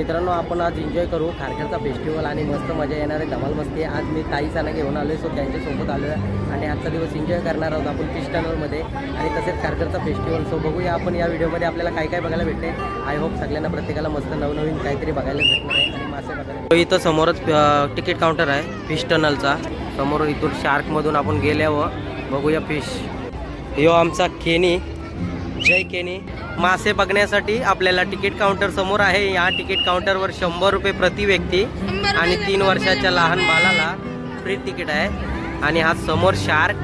मित्रांनो आपण आज एन्जॉय करू खारखेरचा फेस्टिवल आणि मस्त मजा येणार आहे धमाल मस्ती. आज मी ताईसांना घेऊन आलो सो त्यांच्यासोबत आलो आहे आणि आजचा दिवस एन्जॉय करणार आहोत आपण फिश टनलमध्ये आणि तसेच खारखेरचा फेस्टिवल सो बघूया आपण या व्हिडिओमध्ये आपल्याला काय काय बघायला भेटते आय होप सगळ्यांना प्रत्येकाला मस्त नवनवीन काहीतरी बघायला भेटणार आहे आणि मासे बघायला इथं समोरच तिकीट काउंटर आहे फिश टनलचा समोर इथून शार्कमधून आपण गेल्यावर बघूया फिश यो आमचा केनी जय केनी. मासे बघण्यासाठी आपल्याला तिकीट काउंटर समोर आहे. या तिकीट काउंटरवर शंभर रुपये प्रति व्यक्ती आणि तीन वर्षाच्या लहान बालाला फ्री तिकीट आहे. आणि हा समोर शार्क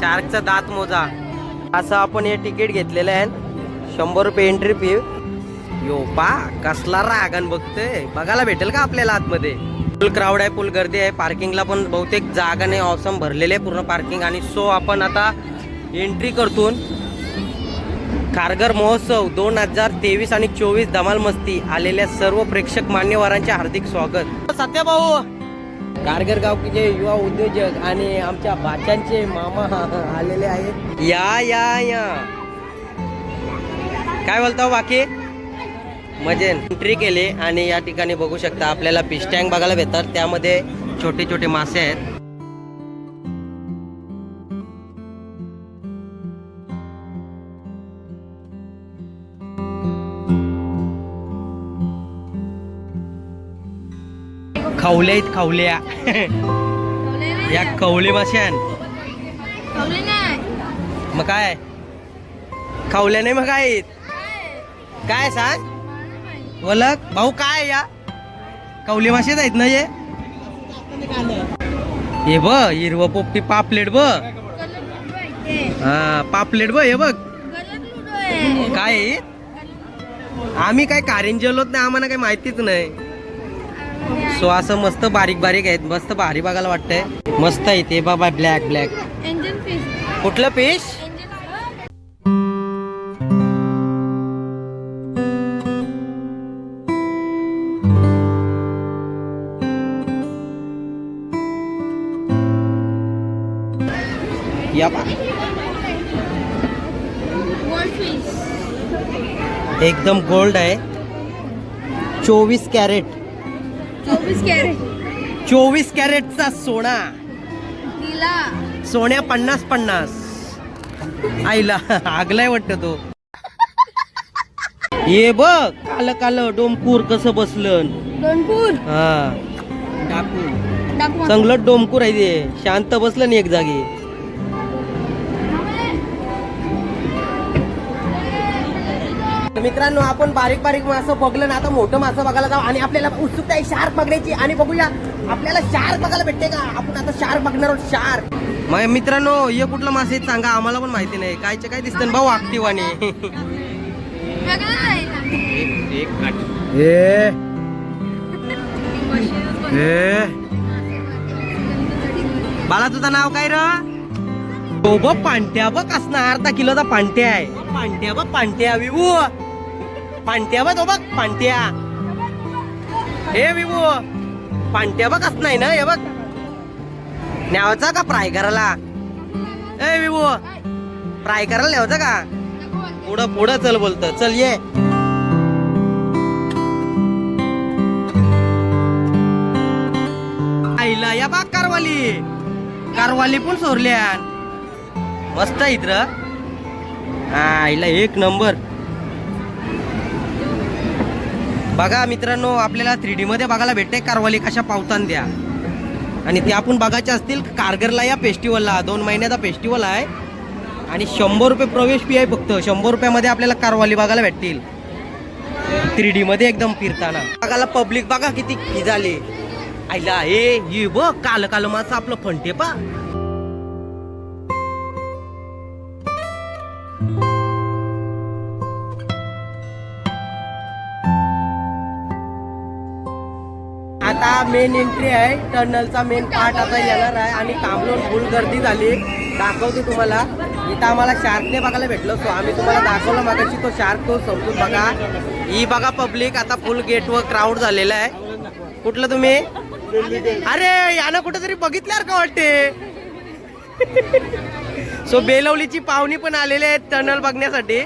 शार्कचा दात मोजा. असं आपण हे तिकीट घेतलेलं आहे. शंभर रुपये एंट्री फी यो पा कसला रागण बघतोय. बघायला भेटेल का आपल्याला आतमध्ये? फुल क्राऊड आहे फुल गर्दी आहे. पार्किंगला पण बहुतेक जागा नाही ऑसम भरलेले आहे पूर्ण पार्किंग आणि सो आपण आता एंट्री करतून कारगर महोत्सव दोन हजार तेवीस आणि चोवीस धमाल मस्ती आलेल्या सर्व प्रेक्षक मान्यवरांचे हार्दिक स्वागत. सत्याभाऊ. कारगर गावचे युवा उद्योजक आणि आमच्या बाच्यांचे मामा आलेले आहेत. या या या. काय बोलता बाकी? मजे एंट्री केली आणि या ठिकाणी बघू शकता आपल्याला फिश टँक बघायला भेटतात. त्यामध्ये छोटे छोटे मासे आहेत. खवल्या आहेत खवल्या. या खवले माश्यान. मग काय? खवल्या नाही मग काय? आहेत? काय सांग ओलक भाऊ काय या? कवली मासेच आहेत ना हे? हे ब हिरवं पोपटी पापलेट ब हा पापलेट ब हे बघ. काय? आम्ही काय कारंजेलोत नाही आम्हाला काही माहितीच नाही. सो असं मस्त बारीक बारीक आहेत. मस्त भारी बघायला वाटतंय. मस्त आहे ते बाबा ब्लॅक ब्लॅक कुठलं फिश या एकदम गोल्ड आहे. चोवीस कॅरेट चोवीस कॅरेट. चोवीस कॅरेटचा सोना. तिला सोन्या पन्नास पन्नास. आईला आगलाय वाटत तो. ये बघ काल काल डोमकूर कसं बसलं. दोनपूर हा. टाकू चांगलं डोमकूर आहे ते. शांत बसलं नाही एक जागी. मित्रांनो आपण बारीक बारीक मासं बघलं ना आता मोठं मासं बघायला जाऊ आणि आपल्याला उत्सुकता आहे शार्क बघण्याची. आणि बघूया आपल्याला शार्क बघायला भेटते का? आपण आता शार्क बघणार आहोत शार्क. मग मित्रांनो हे कुठलं मासे सांगा आम्हाला पण माहिती नाही. कायचे काय दिसतं भाऊ ऍक्टिव्ह ए ए बाला तुझं नाव काय र? हो बघ पांट्या बघ असणार अर्धा किलोचा पांट्या आहे. पांट्या बघ पांट्या विवू. पांट्या बघ बघ पांट्या. हे विभू पांट्या बघ असणार ना हे बघ. न्यावचा का फ्राय करायला? ए विभू फ्राय करायला न्यावचा का? पुढं पुढं चल बोलत चल ये. आईला या बाग कारवाली. कारवाली पण सोरल्या मस्त आहे हा आईला एक नंबर. बघा मित्रांनो आपल्याला थ्री डी मध्ये बघायला भेटते कारवाली कशा पावतान द्या. आणि ते आपण बघायचे असतील कारगरला या फेस्टिवलला दोन महिन्याचा फेस्टिवल आहे. आणि शंभर रुपये प्रवेश फी आहे फक्त. शंभर रुपयामध्ये आपल्याला कारवाली बघायला भेटतील. थ्री डी मध्ये एकदम फिरताना. बघायला पब्लिक बघा किती फी झाली. आईला हे ये बघ काल काल माझं आपलं फंटे पा. आता मेन एंट्री आहे. टर्नलचा मेन पार्ट आता येणार आहे. आणि तांबलोन फुल गर्दी झाली. दाखवतो तुम्हाला. इथं आम्हाला शार्कने बघायला भेटलं. सो आम्ही तुम्हाला दाखवलं मागाशी तो शार्क तो समजून बघा. ही बघा पब्लिक आता फुल गेटवर क्राऊड झालेला आहे. कुठलं तुम्ही? अरे यानं कुठेतरी बघितल्यावर का वाटते? सो बेलवलीची पाहुणी पण आलेले आहेत टनल बघण्यासाठी.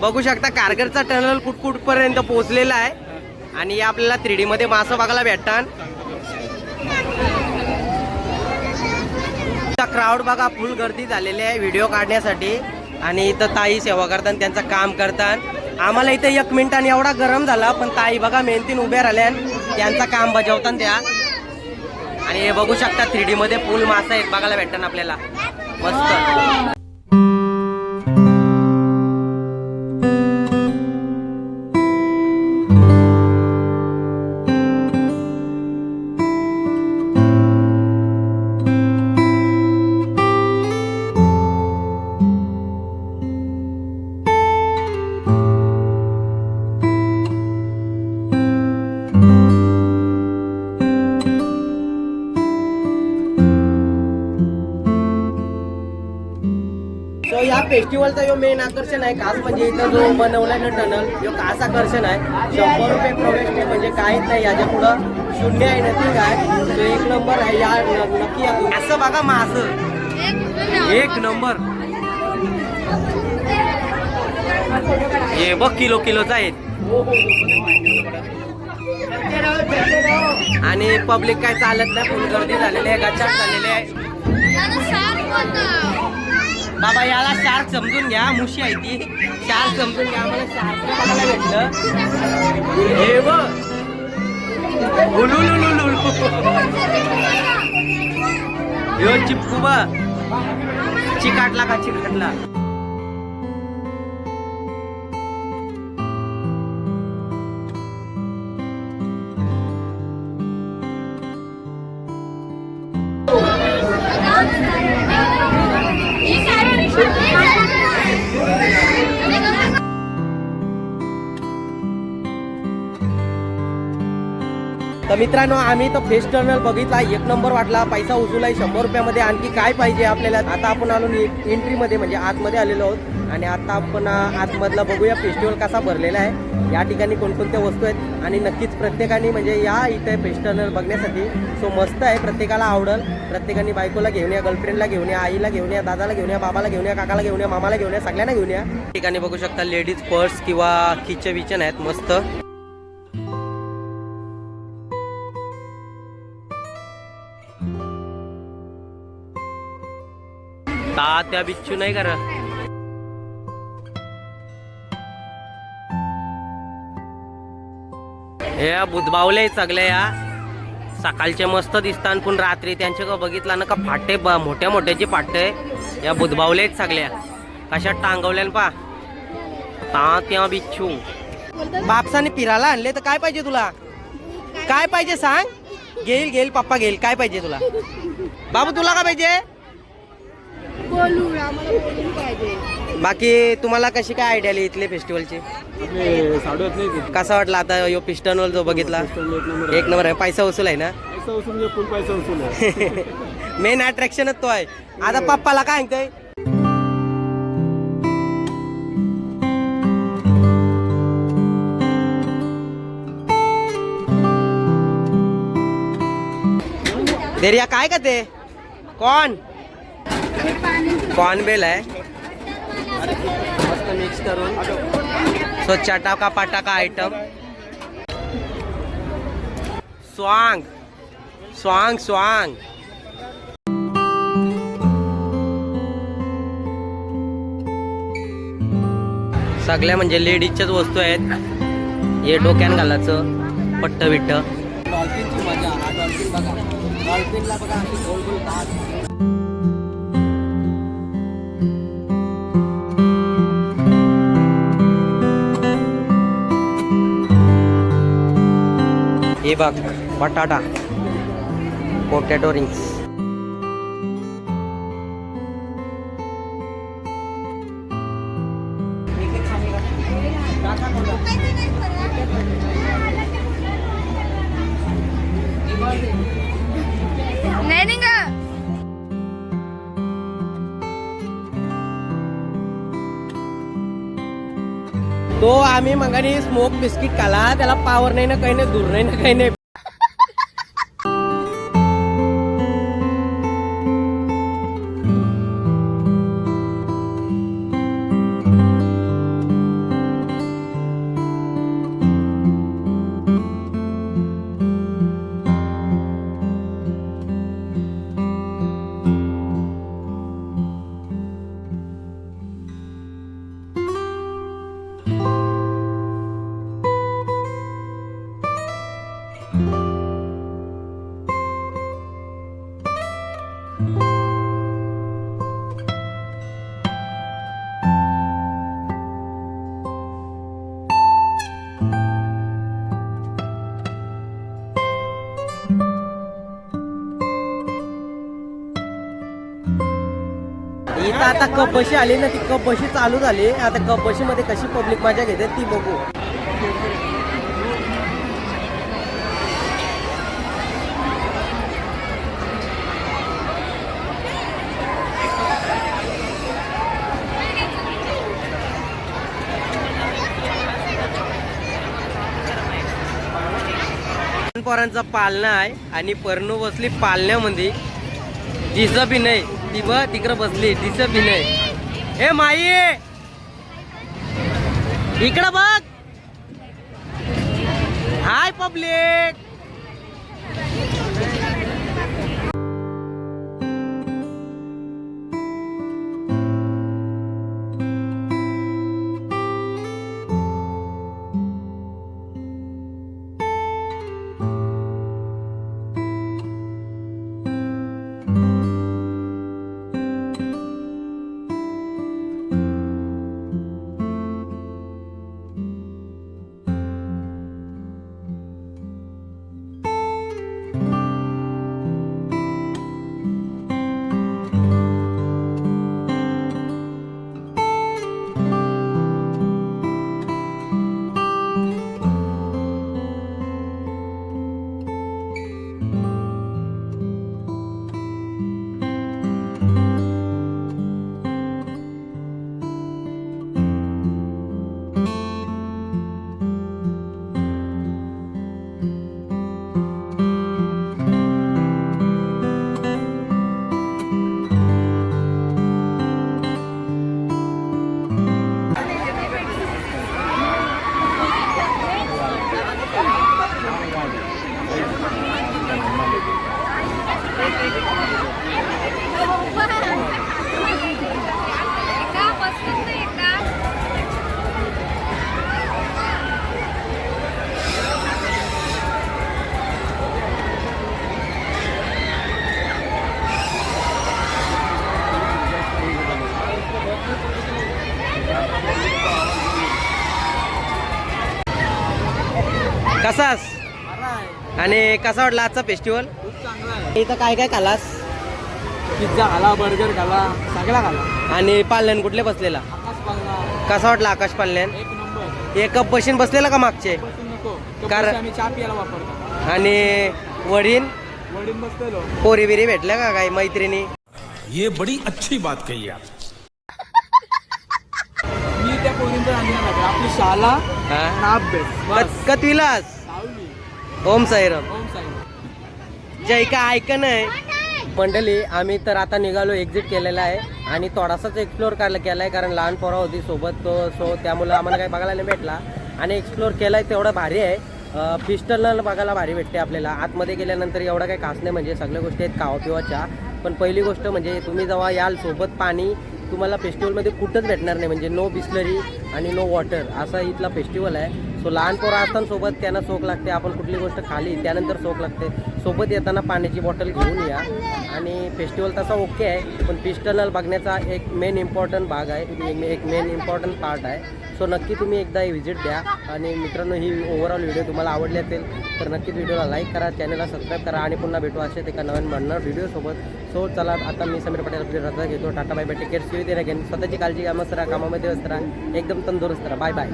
बघू शकता कारगरचा टनल कुठकुठपर्यंत पोहोचलेला आहे. आणि आपल्याला थ्री मध्ये मासं बघायला भेटतात. क्राऊड बघा फुल गर्दी झालेली आहे व्हिडिओ काढण्यासाठी. आणि इथं ताई सेवा करतात त्यांचं काम करतात. आम्हाला इथे एक मिनिटाने एवढा गरम झाला पण ताई बघा मेहनतीन उभ्या राहिल्या त्यांचं काम बजावतात त्या. आणि हे बघू शकता थ्री डी मध्ये फुल मासा आहेत बघायला भेटतात आपल्याला. मस्त. सो या फेस्टिवलचा मेन आकर्षण आहे. खास म्हणजे इथं जो बनवलाय ना टनल यो खास आकर्षण आहे. शंभर रुपये प्रवेश नाही म्हणजे काहीच नाही याच्या पुढं शून्य आहे नथिंग आहे. तो एक नंबर आहे या नक्की असं बघा मास एक नंबर हे बघ किलो किलोचा आहेत आणि पब्लिक काय चालत नाही फुल गर्दी झालेली आहे गचाट झालेली आहे. बाबा याला शार्क समजून घ्या. मुशी आहे ती. शार्क समजून घ्या. आम्हाला शार्क बघायला भेटलं. हे बघ. उलुलुलुलुलु. चिपकू बा चिकाटला का चिकाटला? तर मित्रांनो आम्ही तर फेस्ट टर्नल बघितला एक नंबर वाटला पैसा उचलला आहे शंभर रुपयामध्ये आणखी काय पाहिजे आपल्याला? आता आपण आलो एंट्रीमध्ये म्हणजे आतमध्ये आलेलो आहोत. आणि आता आपण आतमधला बघूया फेस्टिवल कसा भरलेला आहे. या ठिकाणी कोणकोणत्या वस्तू आहेत आणि नक्कीच प्रत्येकाने म्हणजे या इथे फेस्टनर बघण्यासाठी सो मस्त आहे. प्रत्येकाला आवडल. प्रत्येकाने बायकोला घेऊन या गर्लफ्रेंडला घेऊन या आईला घेऊन या दादाला घेऊन या बाबाला घेऊन या काकाला घेऊन या मामाला घेऊन या सगळ्यांना घेऊन या. ठिकाणी बघू शकता लेडीज पर्स किंवा किचन विचन आहेत. मस्त. तात्या बिच्छू नाही करा हे बुधबावले सगळे या. सकाळचे मस्त दिसतात पण रात्री. त्यांचे का बघितला ना का फाटे ब- मोठ्या मोठ्याचे फाटे. या बुधबावले आहेत सगळ्या कशा टांगवल्या पा तेव्हा बिच्छू. बापसाने फिरायला आणले तर काय पाहिजे तुला? काय पाहिजे सांग? घेईल घेईल पप्पा घेईल. काय पाहिजे तुला? बाबू तुला काय पाहिजे? बोलू आम्हाला बोलून पाहिजे. बाकी तुम्हाला कशी काय आयडिया आली इथले फेस्टिवलची आपले साडूयात नाही ते. कसा वाटला आता यो पिस्टनवर जो बघितला? पिस्टन एक नंबर एक नंबर आहे. पैसा वसूल आहे ना? पैसा वसूल म्हणजे फुल पैसा वसूल आहे. मेन अट्रॅक्शनच तो आहे. आता पप्पाला काय सांगतोय? देरिया काय का ते कॉन कॉर्न बेल आहे. मस्त मिक्स करून. सो चटाका पाटाका आयटम स्वांग. स्वांग स्वांग. सगळ्या म्हणजे लेडीजच्याच वस्तू आहेत. हे डोक्यान घालायचं पट्ट बिट्ट डॉल्फिनची मजा हा डॉल्फिन बघा. डॉल्फिनला बघा गोल गोल हे बघ बटाटा पोटॅटो रिंग्स तो आम्ही मगाने स्मोक बिस्किट खाला. त्याला पावर नाही ना काही नाही धूर नाही ना काही नाही. आता कप बशी आली ना ती कप बशी चालू झाली. आता कपशीमध्ये कशी पब्लिक मजा घेते ती बघू. पोरांचा पालना आहे आणि पर्णू बसली पालण्यामध्ये. दिस बी नाही. ती ब तिकडं बसली तिचं बी हे माई! इकडं बघ! हाय पब्लिक कसास? आणि कसा वाटला आजचा फेस्टिवल खूप चांगला आहे इथं काय काय खालास? पिझ्झा खाला बर्गर खाला सगळा खाला. आणि पालन कुठले बसलेला? पालना कसा वाटला आकाश पाल्यान एक नंबर. एक कप बशीन बसलेला का मागचे? बसून नको. तो कारण- आणि वडील? पोरी बिरी भेटल्या का काही मैत्रिणी? ये बड़ी अच्छी बात कही आप। मी त्या पोरींचं आपली बस. कत- ओम साईराम. ओम जय का ऐकन आहे मंडळी आम्ही तर आता निघालो एक्झिट केलेला आहे. आणि थोडासाच एक्सप्लोर करायला केला आहे कारण लहान पोरा होती सोबत तो सो त्यामुळं आम्हाला काही बघायला नाही भेटला. आणि एक्सप्लोर केला आहे तेवढं भारी आहे. पिस्टलला बघायला भारी भेटते आपल्याला. आतमध्ये गेल्यानंतर एवढं काही खास नाही म्हणजे सगळ्या गोष्टी आहेत खावा पिवाच्या पण पहिली गोष्ट म्हणजे तुम्ही जेव्हा याल सोबत पाणी तुम्हाला फेस्टिवलमध्ये कुठंच भेटणार नाही. म्हणजे नो बिस्लरी आणि नो वॉटर असा इथला फेस्टिवल आहे. सो लहान पोरं असताना सोबत त्यांना सोक लागते. आपण कुठली गोष्ट खाली त्यानंतर सोक लागते. सोबत येताना पाण्याची बॉटल घेऊन या. आणि फेस्टिवल तसा ओके आहे पण पिस्टनल बघण्याचा एक मेन इम्पॉर्टंट भाग आहे. मे- एक मेन इम्पॉर्टंट पार्ट आहे. सो नक्की तुम्ही एकदा व्हिजिट द्या. आणि मित्रांनो ही ओव्हरऑल व्हिडिओ तुम्हाला आवडली असेल तर नक्कीच व्हिडिओला लाईक करा चॅनलला सबस्क्राईब करा आणि पुन्हा भेटू असेच एका नवीन बनणार व्हिडिओसोबत सो चला आता मी समीर पटेल आपली रजा घेतो. Tata bye bye. टेकेट शिवी देण्या घेऊन स्वतःची काळजी घ्या. मस्त राहा. कामामध्ये व्यस्त राहा. एकदम तंदुरुस्त राहा. Bye bye